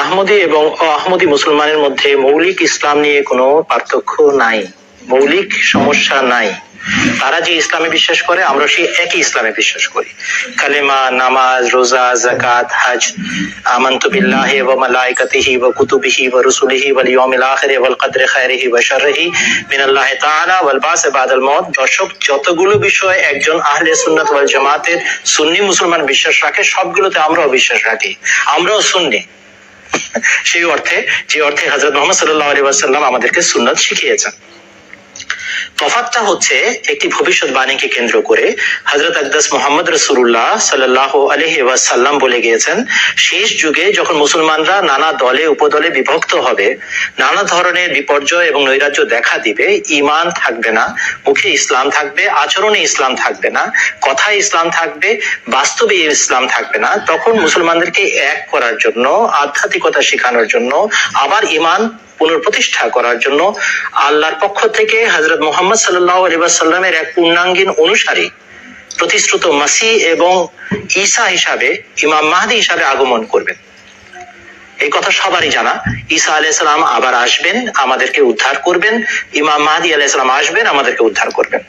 আহমদী এবং আহমদী মুসলমানের মধ্যে মৌলিক ইসলাম নিয়ে কোনো পার্থক্য নাই, মৌলিক সমস্যা নাই। তারা যে ইসলামে বিশ্বাস করে, আমরা সেই একই ইসলামে বিশ্বাস করি। কালেমা, নামাজ, রোজা জাকাত হজ, আমানতু ওয়া মালাইকাতিহি ওয়া কুতুবিহি ওয়া রুসুলিহি ওয়াল ইয়াউমিল আখিরি ওয়াল কদরি ওয়া শাররিহি তাআলা ওয়াল বাদাল দর্শক, যতগুলো বিষয় একজন আহলে সুন্নাত ওয়াল জামাতের সুন্নি মুসলমান বিশ্বাস রাখে, সবগুলোতে আমরাও বিশ্বাস রাখি। আমরাও সুন্নি। সেই অর্থে যে অর্থে হজরত মোহাম্মদ সাল্লাহ আলী আসাল্লাম আমাদেরকে সুন্নত শিখিয়েছেন। তফাতটা হচ্ছে একটি ভবিষ্যৎবাণীকে কেন্দ্র করে হজরত আকদাস মোহাম্মদ রসুল্লাহ সাল্লাহ আলহি ওয়াসাল্লাম বলে গিয়েছেন, শেষ যুগে যখন মুসলমানরা নানা দলে উপদলে বিভক্ত হবে, নানা ধরনের বিপর্যয় এবং নৈরাজ্য দেখা দিবে ইমান থাকবে না, মুখে ইসলাম থাকবে, আচরণে ইসলাম থাকবে না, কথায় ইসলাম থাকবে, বাস্তবে ইসলাম থাকবে না, তখন মুসলমানদেরকে এক করার জন্য, আধ্যাত্মিকতা শেখানোর জন্য, আবার ইমান পুনঃপ্রতিষ্ঠা করার জন্য আল্লাহর পক্ষ থেকে হজরত মোহাম্মদ সাল্লাহ আলিবাসাল্লামের এক পূর্ণাঙ্গীন অনুসারী, প্রতিশ্রুত মাসি এবং ঈসা হিসাবে, ইমাম মাহাদি হিসাবে আগমন করবেন। এই কথা সবারই জানা। ঈসা আলাইসালাম আবার আসবেন, আমাদেরকে উদ্ধার করবেন। ইমাম মাহাদি আলাইসালাম আসবেন, আমাদেরকে উদ্ধার করবেন।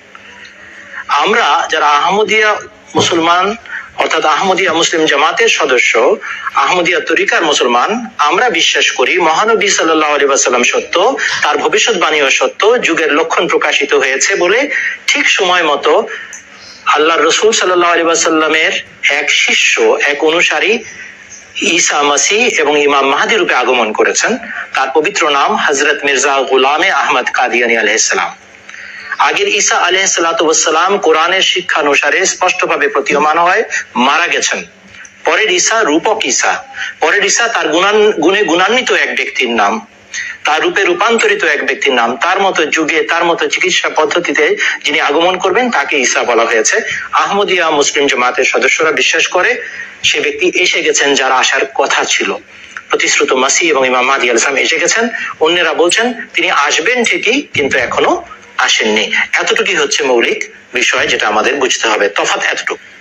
আমরা যারা আহমদিয়া মুসলমান অর্থাৎ আহমদিয়া মুসলিম জামাতের সদস্য, আহমদিয়া তরিকার মুসলমান, আমরা বিশ্বাস করি মহানবী সাল্লাম সত্য, তার ভবিষ্যৎবাণীও সত্য, যুগের লক্ষণ প্রকাশিত হয়েছে বলে ঠিক সময় মতো আল্লাহ রসুল সাল্লাহ আলী সাল্লামের এক শিষ্য, এক অনুসারী ঈসা মাসি এবং ইমাম মাহাদি রূপে আগমন করেছেন। তার পবিত্র নাম হজরত মির্জা গুলামে আহমদ কাদিয়ানি আলাইসালাম আগের ঈসা আলহ সালাতাম কোরআনের শিক্ষা অনুসারে স্পষ্টভাবে প্রতীয়মান হয়, মারা গেছেন। পরের ঈসা রূপক ঈসা। পরের ঈসা তার গুণান, গুণে গুণান্বিত এক ব্যক্তির নাম। তার রূপে রূপান্তরিত এক ব্যক্তির নাম। তার মতো যুগে, তার মতো চিকিৎসা পদ্ধতিতে যিনি আগমন করবেন, তাকে ঈসা বলা হয়েছে। আহমদিয়া মুসলিম জামাতের সদস্যরা বিশ্বাস করে, সে ব্যক্তি এসে গেছেন যারা আসার কথা ছিল। প্রতিশ্রুত মাসি এবং ইমাম মাদি আলসালাম এসে গেছেন। অন্যরা বলছেন, তিনি আসবেন ঠিকই, কিন্তু এখনও আসেননি। এতটুকুই হচ্ছে মৌলিক বিষয় যেটা আমাদের বুঝতে হবে। তফাৎ এতটুকু।